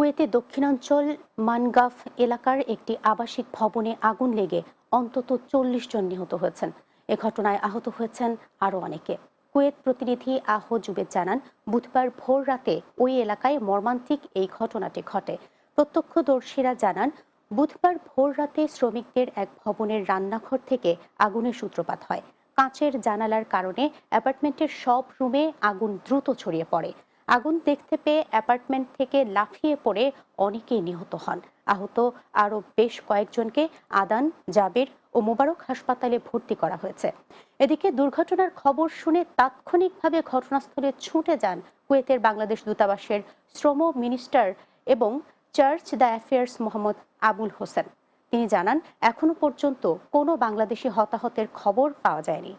কুয়েতে দক্ষিণাঞ্চল মানগাফ এলাকার একটি আবাসিক ভবনে আগুন লেগে অন্তত চল্লিশ জন নিহত হয়েছেন। এ ঘটনায় আহত হয়েছেন আরও অনেকে। কুয়েত প্রতিনিধি আহ জুবেদ জানান, বুধবার ভোর রাতে ওই এলাকায় মর্মান্তিক এই ঘটনাটি ঘটে। প্রত্যক্ষদর্শীরা জানান, বুধবার ভোর রাতে শ্রমিকদের এক ভবনের রান্নাঘর থেকে আগুনের সূত্রপাত হয়। কাঁচের জানালার কারণে অ্যাপার্টমেন্টের সব রুমে আগুন দ্রুত ছড়িয়ে পড়ে। আগুন দেখতে পেয়ে অ্যাপার্টমেন্ট থেকে লাফিয়ে পড়ে অনেকেই নিহত হন। আহত আরও বেশ কয়েকজনকে আদান, জাবের ও মোবারক হাসপাতালে ভর্তি করা হয়েছে। এদিকে দুর্ঘটনার খবর শুনে তাৎক্ষণিকভাবে ঘটনাস্থলে ছুটে যান কুয়েতের বাংলাদেশ দূতাবাসের শ্রম মিনিস্টার এবং chargé d' affaires Mohammad Abul Hossain. তিনি জানান, এখনও পর্যন্ত কোনো বাংলাদেশি হতাহতের খবর পাওয়া যায়নি।